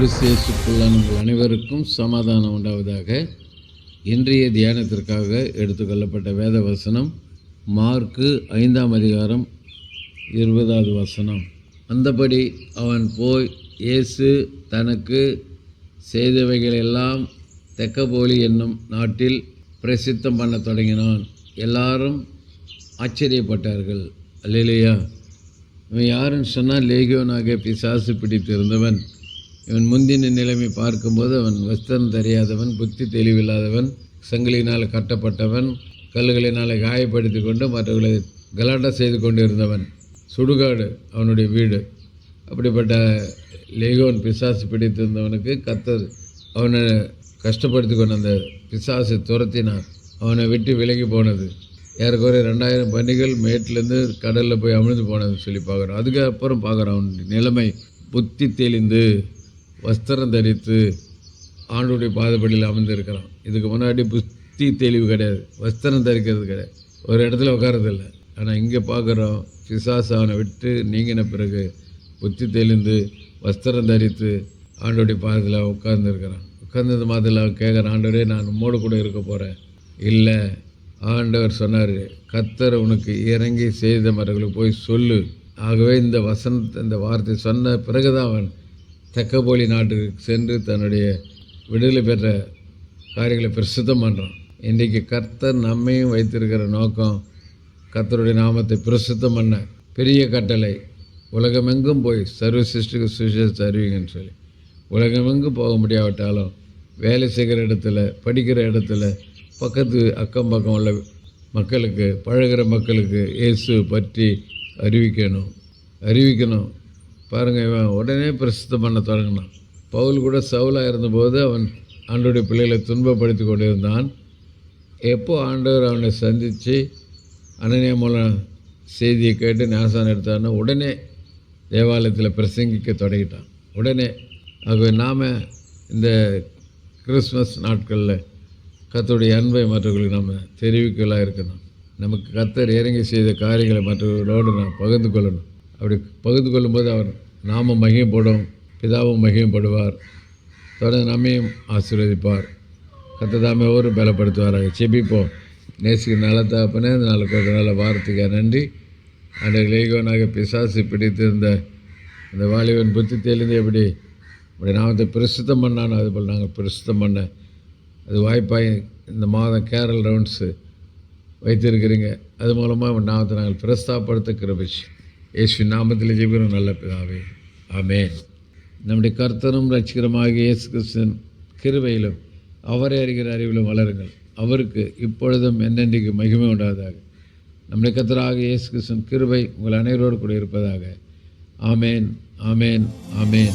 கிறிஸ்தியேசுக்குள்ளான உங்கள் அனைவருக்கும் சமாதானம் உண்டாவதாக இன்றைய தியானத்திற்காக எடுத்துக்கொள்ளப்பட்ட வேத வசனம் மார்க்கு ஐந்தாம் அதிகாரம் இருபதாவது வசனம். அந்தபடி அவன் போய் இயேசு தனக்கு செய்தவைகளெல்லாம் தெக்கபோலி என்னும் நாட்டில் பிரசித்தம் பண்ணத் தொடங்கினான். எல்லாரும் ஆச்சரியப்பட்டார்கள். அல்லையா இவன் யாருன்னு சொன்னால் லேகியோனாக பிசாசு பிடித்திருந்தவன். இவன் முந்தின நிலைமை பார்க்கும்போது அவன் வஸ்திரம் தெரியாதவன் புத்தி தெளிவில்லாதவன் சங்கிலினால் கட்டப்பட்டவன் கல்லுகளினால் காயப்படுத்தி கொண்டு மற்றவர்களை கலாட்டா செய்து கொண்டிருந்தவன். சுடுகாடு அவனுடைய வீடு. அப்படிப்பட்ட லேகோன் பிசாசு பிடித்திருந்தவனுக்கு கத்தர் அவனை கஷ்டப்படுத்தி கொண்டு அந்த பிசாசு துரத்தினார். அவனை விட்டு விலகி போனது. ஏறக்குறைய ரெண்டாயிரம் பன்னிகள் மேட்டிலேருந்து கடலில் போய் அமிழ்ந்து போனதுன்னு சொல்லி பார்க்குறோம். அதுக்கப்புறம் பார்க்குறோம் அவனுடைய நிலைமை புத்தி தெளிந்து வஸ்திரம் தரித்து ஆண்டுடைய பாதப்படியில் அமர்ந்திருக்கிறான். இதுக்கு முன்னாடி புத்தி தெளிவு கிடையாது. வஸ்திரம் தரிக்கிறது கிடையாது. ஒரு இடத்துல உட்காரதில்லை ஆனால் இங்கே பார்க்குறோம் பிசாசானை விட்டு நீங்கின பிறகு புத்தி தெளிந்து வஸ்திரம் தரித்து ஆண்டோடைய பாதத்தில் உட்கார்ந்துருக்கிறான். உட்கார்ந்தது மாதிரி கேட்குறேன் கேட்குறான் ஆண்டவரே நான் உம்மோடு கூட இருக்க போகிறேன் இல்லை. ஆண்டவர் சொன்னார் கத்தர் உனக்கு இறங்கி செய்த மரங்களுக்கு போய் சொல்லு. ஆகவே இந்த வசனத்தை இந்த வார்த்தை சொன்ன பிறகுதான் அவன் தெக்கப்போலி நாட்டுக்கு சென்று தன்னுடைய விடுதலை பெற்ற காரியங்களை பிரசித்தம் பண்ணுறோம் இன்றைக்கு கர்த்தர் நம்மையும் வைத்திருக்கிற நோக்கம் கர்த்தருடைய நாமத்தை பிரசித்தம் பண்ண பெரிய கட்டளை. உலகமெங்கும் போய் சர்வ சிருஷ்டிக்கு சுவிசேஷத்தை அறிவிங்கன்னு சொல்லி. உலகமெங்கும் போக முடியாவிட்டாலும் வேலை செய்கிற இடத்துல படிக்கிற இடத்துல பக்கத்து அக்கம் பக்கம் உள்ள மக்களுக்கு பழகுற மக்களுக்கு இயேசு பற்றி அறிவிக்கணும். அறிவிக்கணும். பாருங்கள் இவன் உடனே பிரசித்தம் பண்ண தொடங்கினான். பவுல் கூட சவுலாக இருந்தபோது அவன் ஆண்டோடைய பிள்ளைகளை துன்பப்படுத்தி கொண்டிருந்தான். எப்போ ஆண்டவர் அவனை சந்தித்து அனநிய மூலம் செய்தியை கேட்டு ஞாசான் எடுத்தான்னு உடனே தேவாலயத்தில் பிரசங்கிக்க தொடங்கிட்டான். உடனே ஆகவே நாம் இந்த கிறிஸ்மஸ் நாட்களில் கத்தருடைய அன்பை மற்றவர்களுக்கு நம்ம தெரிவிக்கலாக இருக்கணும். நமக்கு கத்தர் இறங்கி செய்த காரியங்களை மற்றவர்களோடு நாம் பகிர்ந்து கொள்ளணும். அப்படி பகிர்ந்து கொள்ளும்போது அவர் நாமும் மகிமைப்படும் பிதாவும் மகிமைப்படுவார். தொடர்ந்து நம்மையும் ஆசீர்வதிப்பார். கத்ததாமே ஒரு பலப்படுத்துவாராக. செபிப்போம் நேசிக்கு நல்ல தாப்பனே அந்த நல்ல கொடுத்த நல்ல வாரத்துக்கு நன்றி. அன்றைய லேகோனாக பிசாசு பிடித்திருந்த அந்த வாலிபன் புத்தி தெளிந்து எப்படி அப்படி நாமத்தை பிரசுத்தம் பண்ணானோ அதுபோல் நாங்கள் பிரசுத்தம் பண்ண அது வாய்ப்பாக இந்த மாதம் கேரல் ரவுண்ட்ஸு வைத்திருக்கிறீங்க. அது மூலமாக நாமத்தை நாங்கள் பிரஸ்தாப்படுத்த கிருபிச்சு. இயேசு நாமத்தில் ஜெபிக்கிறோம். நல்ல பிதாவே. ஆமேன். நம்முடைய கர்த்தரும் ரட்சிகரமாக இயேசு கிறிஸ்தன் கிருவையிலும் அவரை அறிகிற அறிவிலும் வளருங்கள். அவருக்கு இப்பொழுதும் என்னென்றைக்கு மகிமை உண்டாவதாக. நம்முடைய கர்த்தராக இயேசு கிருஷ்ணன் கிருவை உங்கள் அனைவரோடு கூட இருப்பதாக. ஆமேன் ஆமேன் ஆமேன்.